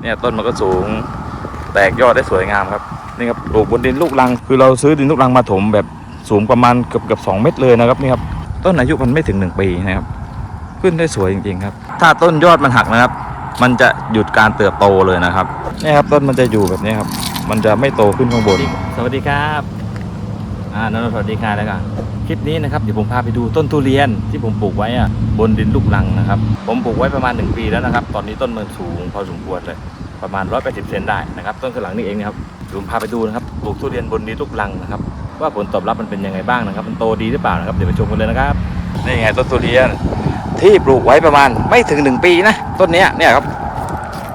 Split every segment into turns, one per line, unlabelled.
เนี่ยต้นมันก็สูงแตกยอดได้สวยงามครับนี่ครับปลูกบนดินลูกรัง คือเราซื้อดินลูกรังมาถมแบบสูงประมาณเกือบเกือบสองเมตรเลยนะครับนี่ครับต้นอายุมันไม่ถึงหนึ่งปีนะครับ ขึ้นได้สวยจริงๆครับ ถ้าต้นยอดมันหักนะครับ มันจะหยุดการเติบโตเลยนะครับนี่ครับต้นมันจะอยู่แบบนี้ครับ มันจะไม่โตขึ้นข้างบน สวัสดีครับ อ่านนท์สวัสดีค่ะแล้วกัน คลิปนี้นะครับเดี๋ยวผมพาไปดูต้นทุเรียนที่ผมปลูกไว้อะบนดินลูกรังนะครับ ผมปลูกไว้ประมาณ 1 ปีแล้วนะครับ ตอนนี้ต้นมันสูงพอสมควรเลยประมาณ 180 เซนได้นะครับ ต้นข้างหลังนี่เองนะครับเดี๋ยวผมพาไปดูนะครับปลูกทุเรียนบนดินลูกรังนะครับ ว่าผลตอบรับมันเป็นยังไงบ้างนะครับ มันโตดีหรือเปล่านะครับเดี๋ยวไปชมกันเลยนะครับนี่ไงต้นทุเรียนที่ปลูกไว้ประมาณไม่ถึง 1 ปีนะต้นนี้เนี่ยครับ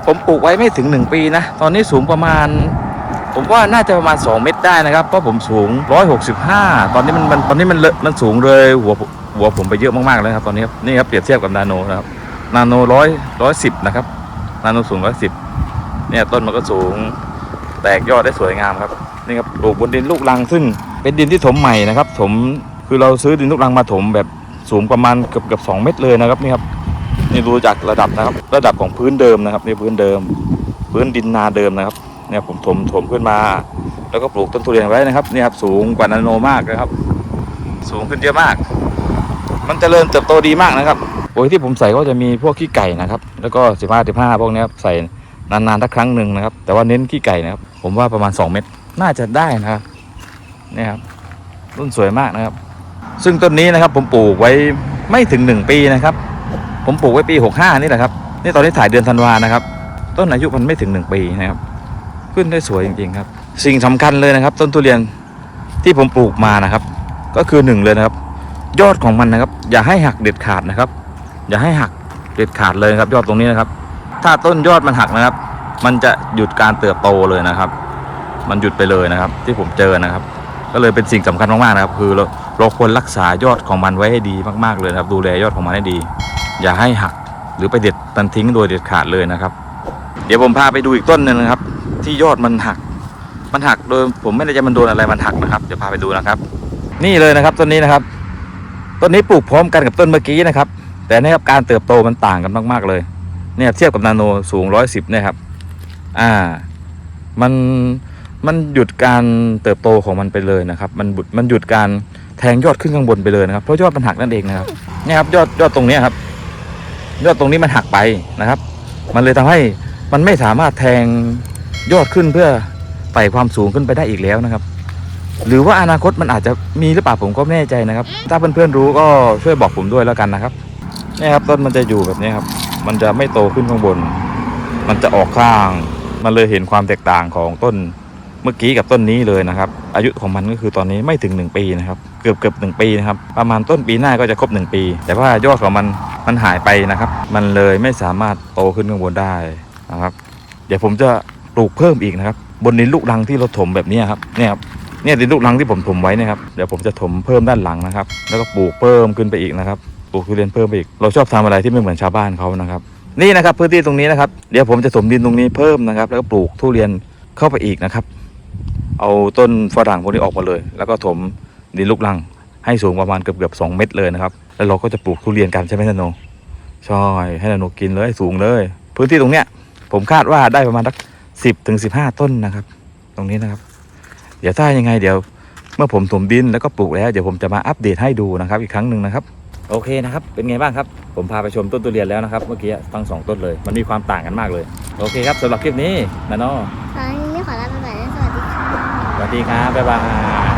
ผมปลูกไว้ไม่ถึง 1 ปีนะ ตอนนี้สูงประมาณ ผมว่าน่าจะประมาณ 2 เมตรได้นะครับเพราะผมสูง 165 ตอนนี้มันตอนนี้มันเละมันสูงเลยหัวหัวผมไปเยอะมากๆเลยครับตอนนี้ครับนี่ครับเปรียบเทียบกับนาโนนะครับนาโนร้อยร้อยสิบนะครับนาโนสูงร้อยสิบเนี่ยต้นมันก็สูงแตกยอดได้สวยงามครับนี่ครับปลูกบนดินลูกรังซึ่งเป็นดินที่ถมใหม่นะครับ ถมคือเราซื้อดินลูกรังมาถมแบบสูงประมาณเกือบเกือบสองเมตรเลยนะครับนี่ครับนี่ดูจากระดับนะครับ ระดับของพื้นเดิมนะครับนี่พื้นเดิม พื้นดินนาเดิมนะครับ เนี่ยผมถมถมขึ้นมา แล้วก็ปลูกต้นทุเรียนไว้นะครับนี่ครับสูงกว่านาโนมากนะครับ สูงขึ้นเยอะมาก มันจเจริญเติบโตดีมากนะครับปุ๋ยที่ผมใส่ก็จะมีพวกขี้ไก่นะครับ แล้วก็สิบห้าสิบห้าพวกนี้ครับใส่นานๆทักครั้งหนึ่งนะครับ แต่ว่าเน้นขี้ไก่นะครับ ผมว่าประมาณ 2 เม็ดน่าจะได้นะครับนี่ครับต้นสวยมากนะครับ ซึ่งต้นนี้นะครับผมปลูกไว้ไม่ถึง 1 ปีนะครับ ผมปลูกไว้ปี 65 นี่แหละครับ นี่ตอนนี้ถ่ายเดือนธันวานะครับ ต้นอายุมันไม่ถึง 1 ปีนะครับ ขึ้นได้สวยจริงๆครับ สิ่งสำคัญเลยนะครับ ต้นทุเรียนที่ผมปลูกมานะครับ ก็คือหนึ่งเลยนะครับ ยอดของมันนะครับ อย่าให้หักเด็ดขาดนะครับ อย่าให้หักเด็ดขาดเลยครับ ยอดตรงนี้นะครับ ถ้าต้นยอดมันหักนะครับ มันจะหยุดการเติบโตเลยนะครับ มันหยุดไปเลยนะครับ ที่ผมเจอนะครับ ก็เลยเป็นสิ่งสำคัญมากๆนะครับ คือเราเราควรรักษายอดของมันไว้ให้ดีมากๆเลยนะครับ ดูแลยอดของมันให้ดี อย่าให้หักหรือไปเด็ดมันทิ้งโดยเด็ดขาดเลยนะครับ เดี๋ยวผมพาไปดูอีกต้นหนึงนะครับ ที่ยอดมันหัก มันหักโดยผมไม่ได้จะมันโดนอะไรมันหักนะครับเดี๋ยวพาไปดูนะครับ นี่เลยนะครับต้นนี้นะครับต้นนี้ปลูกพร้อมกันกับต้นเมื่อกี้นะครับ แต่นี่ครับการเติบโตมันต่างกันมาก ๆเลย เนี่ยเทียบกับนาโนสูงร้อยสิบเนี่ยครับ อ่า มันมันหยุดการเติบโตของมันไปเลยนะครับ มันบุดมันหยุดการแทงยอดขึ้นข้างบนไปเลยนะครับเพราะยอดมันหักนั่นเองนะครับเนี่ยครับยอดยอดตรงนี้ครับ ยอดตรงนี้มันหักไปนะครับ มันเลยทำให้มันไม่สามารถแทง ยอดขึ้นเพื่อไต่ความสูงขึ้นไปได้อีกแล้วนะครับ หรือว่าอนาคตมันอาจจะมีหรือเปล่าผมก็ไม่แน่ใจนะครับ ถ้าเพื่อนๆรู้ก็ช่วยบอกผมด้วยแล้วกันนะครับนี่ครับต้นมันจะอยู่แบบนี้ครับ มันจะไม่โตขึ้นข้างบน มันจะออกข้าง มันเลยเห็นความแตกต่างของต้นเมื่อกี้กับต้นนี้เลยนะครับ อายุของมันก็คือตอนนี้ไม่ถึง 1 ปีนะครับ เกือบเกือบหปีนะครับ ประมาณต้นปีหน้าก็จะครบ 1 ปี แต่ว่ายอดของมันมันหายไปนะครับ มันเลยไม่สามารถโตขึ้นข้างบนได้นะครับ เดี๋ยวผมจะ ปลูกเพิ่มอีกนะครับ บนดินลูกรังที่เราถมแบบนี้ครับเนี่ยครับเนี่ยดินลูกรังที่ผมถมไว้นะครับเดี๋ยวผมจะถมเพิ่มด้านหลังนะครับ แล้วก็ปลูกเพิ่มขึ้นไปอีกนะครับปลูกทุเรียนเพิ่มไปอีก เราชอบทำอะไรที่ไม่เหมือนชาวบ้านเขานะครับ นี่นะครับพื้นที่ตรงนี้นะครับเดี๋ยวผมจะถมดินตรงนี้เพิ่มนะครับ แล้วก็ปลูกทุเรียนเข้าไปอีกนะครับ เอาต้นฝรั่งพวกนี้ออกมาเลย แล้วก็ถมดินลูกรัง ให้สูงประมาณเกือบเกือบสองเมตรเลยนะครับ แล้วเราก็จะปลูกทุเรียนกันใช่ไหมนาโนใช่ให้นาโนกินเลยสูงเลย พื้นที่ตรงเนี้ยผมคาดว่าได้ประมาณสัก สิบถึงสิบห้าต้นนะครับ ตรงนี้นะครับ เดี๋ยวถ้ายังไงเดี๋ยว เมื่อผมถมดินแล้วก็ปลูกแล้วเดี๋ยวผมจะมาอัปเดตให้ดูนะครับ อีกครั้งหนึ่งนะครับโอเคนะครับเป็นไงบ้างครับ ผมพาไปชมต้นทุเรียนแล้วนะครับ เมื่อกี้ทั้งสองต้นเลย มันมีความต่างกันมากเลย โอเคครับสำหรับคลิปนี้นะเนาะ
ตอนนี้ขอลาไปก่อนนะสวัสดีค่ะ
สวัสดีครับบ๊ายบาย